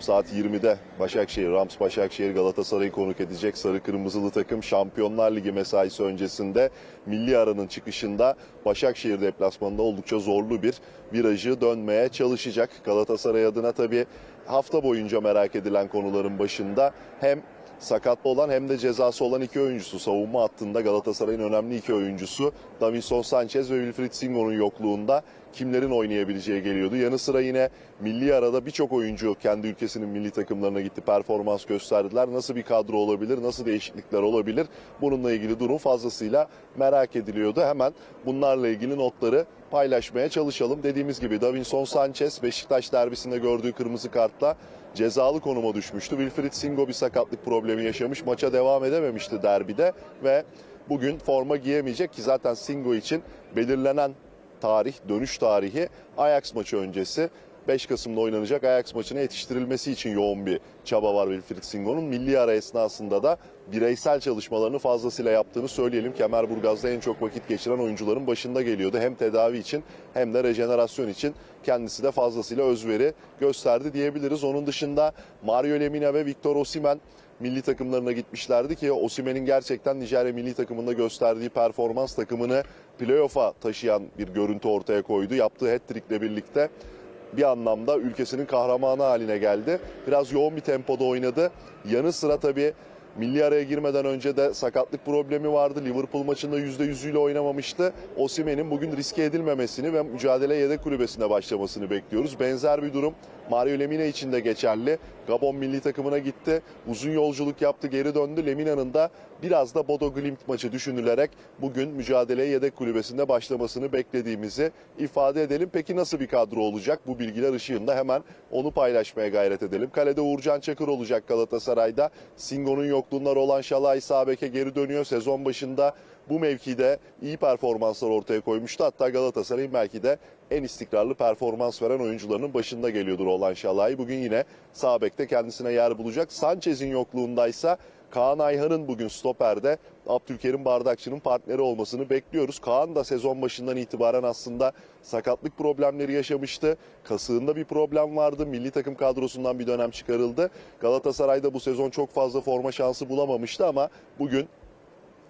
saat 20'de Başakşehir, Rams Başakşehir Galatasaray'ı konuk edecek Sarı Kırmızılı takım Şampiyonlar Ligi mesaisi öncesinde milli aranın çıkışında Başakşehir deplasmanında oldukça zorlu bir virajı dönmeye çalışacak. Galatasaray adına tabii hafta boyunca merak edilen konuların başında hem sakatlı olan hem de cezası olan iki oyuncusu. Savunma hattında Galatasaray'ın önemli iki oyuncusu Davinson Sanchez ve Wilfried Singo'nun yokluğunda kimlerin oynayabileceği geliyordu. Yanı sıra yine milli arada birçok oyuncu kendi ülkesinin milli takımlarına gitti, performans gösterdiler. Nasıl bir kadro olabilir, nasıl değişiklikler olabilir? Bununla ilgili durum fazlasıyla merak ediliyordu. Hemen bunlarla ilgili notları paylaşmaya çalışalım. Dediğimiz gibi Davinson Sanchez Beşiktaş derbisinde gördüğü kırmızı kartla cezalı konuma düşmüştü. Wilfried Singo bir sakatlık problemi yaşamış. Maça devam edememişti derbide ve bugün forma giyemeyecek ki zaten Singo için belirlenen tarih, dönüş tarihi Ajax maçı öncesi. 5 Kasım'da oynanacak Ajax maçına yetiştirilmesi için yoğun bir çaba var Wilfried Singo'nun. Milli ara esnasında da bireysel çalışmalarını fazlasıyla yaptığını söyleyelim. Kemerburgaz'da en çok vakit geçiren oyuncuların başında geliyordu. Hem tedavi için hem de rejenerasyon için kendisi de fazlasıyla özveri gösterdi diyebiliriz. Onun dışında Mario Lemina ve Victor Osimhen milli takımlarına gitmişlerdi ki Osimhen'in gerçekten Nijerya milli takımında gösterdiği performans takımını playoff'a taşıyan bir görüntü ortaya koydu. Yaptığı hat-trick'le birlikte bir anlamda ülkesinin kahramanı haline geldi. Biraz yoğun bir tempoda oynadı. Yanı sıra tabii milli araya girmeden önce de sakatlık problemi vardı. Liverpool maçında %100'üyle oynamamıştı. Osimhen'in bugün riske edilmemesini ve mücadele yedek kulübesinde başlamasını bekliyoruz. Benzer bir durum Mario Lemina için de geçerli. Gabon milli takımına gitti. Uzun yolculuk yaptı, geri döndü. Lemina'nın da biraz da Bodo Glimt maçı düşünülerek bugün mücadeleye yedek kulübesinde başlamasını beklediğimizi ifade edelim. Peki nasıl bir kadro olacak? Bu bilgiler ışığında hemen onu paylaşmaya gayret edelim. Kalede Uğurcan Çakır olacak Galatasaray'da. Singo'nun yokluğunda olan Şalay Sabek'e geri dönüyor. Sezon başında bu mevkide iyi performanslar ortaya koymuştu. Hatta Galatasaray'ın belki de en istikrarlı performans veren oyuncularının başında geliyordur olan Şalay. Bugün yine sağ kendisine yer bulacak. Sanchez'in yokluğundaysa Kaan Ayhan'ın bugün stoperde Abdülkerim Bardakçı'nın partneri olmasını bekliyoruz. Kaan da sezon başından itibaren aslında sakatlık problemleri yaşamıştı. Kasığında bir problem vardı. Milli takım kadrosundan bir dönem çıkarıldı. Galatasaray'da bu sezon çok fazla forma şansı bulamamıştı ama bugün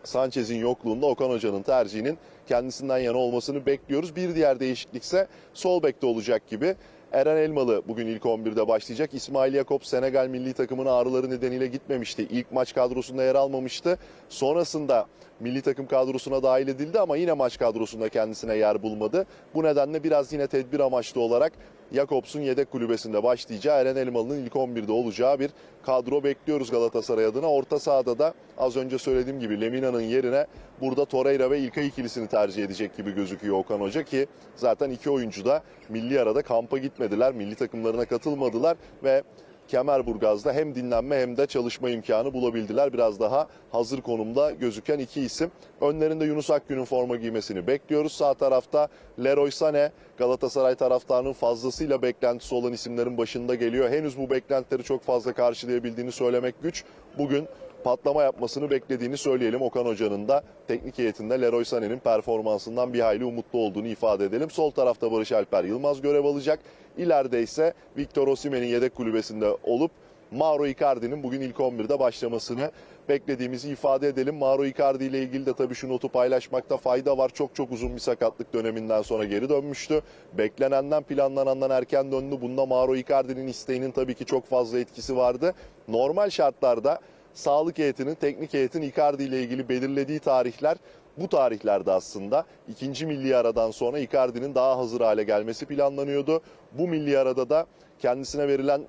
Sanchez'in yokluğunda Okan Hoca'nın tercihinin kendisinden yana olmasını bekliyoruz. Bir diğer değişiklikse sol bekte olacak gibi. Eren Elmalı bugün ilk 11'de başlayacak. İsmail Yakup Senegal milli takımına ağrıları nedeniyle gitmemişti. İlk maç kadrosunda yer almamıştı. Sonrasında milli takım kadrosuna dahil edildi ama yine maç kadrosunda kendisine yer bulmadı. Bu nedenle biraz yine tedbir amaçlı olarak Jakobs'un yedek kulübesinde başlayacağı Eren Elmalı'nın ilk 11'de olacağı bir kadro bekliyoruz Galatasaray adına. Orta sahada da az önce söylediğim gibi Lemina'nın yerine burada Torreira ve İlkay ikilisini tercih edecek gibi gözüküyor Okan Hoca ki zaten iki oyuncu da milli arada kampa gitmediler. Milli takımlarına katılmadılar ve Kemerburgaz'da hem dinlenme hem de çalışma imkanı bulabildiler. Biraz daha hazır konumda gözüken iki isim. Önlerinde Yunus Akgün'ün forma giymesini bekliyoruz. Sağ tarafta Leroy Sané Galatasaray taraftarının fazlasıyla beklentisi olan isimlerin başında geliyor. Henüz bu beklentileri çok fazla karşılayabildiğini söylemek güç. Bugün patlama yapmasını beklediğini söyleyelim. Okan Hoca'nın da teknik heyetinde Leroy Sané'nin performansından bir hayli umutlu olduğunu ifade edelim. Sol tarafta Barış Alper Yılmaz görev alacak. İleride ise Victor Osimhen'in yedek kulübesinde olup Mauro Icardi'nin bugün ilk 11'de başlamasını beklediğimizi ifade edelim. Mauro Icardi ile ilgili de tabii şu notu paylaşmakta fayda var. Çok çok uzun bir sakatlık döneminden sonra geri dönmüştü. Beklenenden planlanandan erken döndü. Bunda Mauro Icardi'nin isteğinin tabii ki çok fazla etkisi vardı. Normal şartlarda sağlık heyetinin, teknik heyetin Icardi ile ilgili belirlediği tarihler bu tarihlerde aslında ikinci milli aradan sonra Icardi'nin daha hazır hale gelmesi planlanıyordu. Bu milli arada da kendisine verilen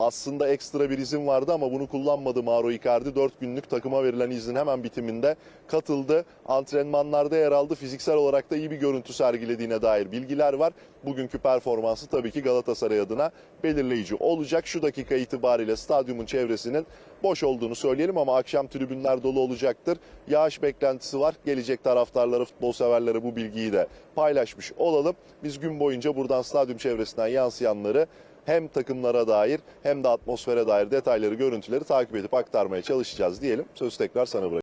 aslında ekstra bir izin vardı ama bunu kullanmadı Mauro Icardi. 4 günlük takıma verilen izin hemen bitiminde katıldı. Antrenmanlarda yer aldı. Fiziksel olarak da iyi bir görüntü sergilediğine dair bilgiler var. Bugünkü performansı tabii ki Galatasaray adına belirleyici olacak. Şu dakika itibariyle stadyumun çevresinin boş olduğunu söyleyelim ama akşam tribünler dolu olacaktır. Yağış beklentisi var. Gelecek taraftarlara, futbol severlere bu bilgiyi de paylaşmış olalım. Biz gün boyunca buradan stadyum çevresinden yansıyanları hem takımlara dair hem de atmosfere dair detayları, görüntüleri takip edip aktarmaya çalışacağız diyelim. Söz tekrar sana bırakıyorum.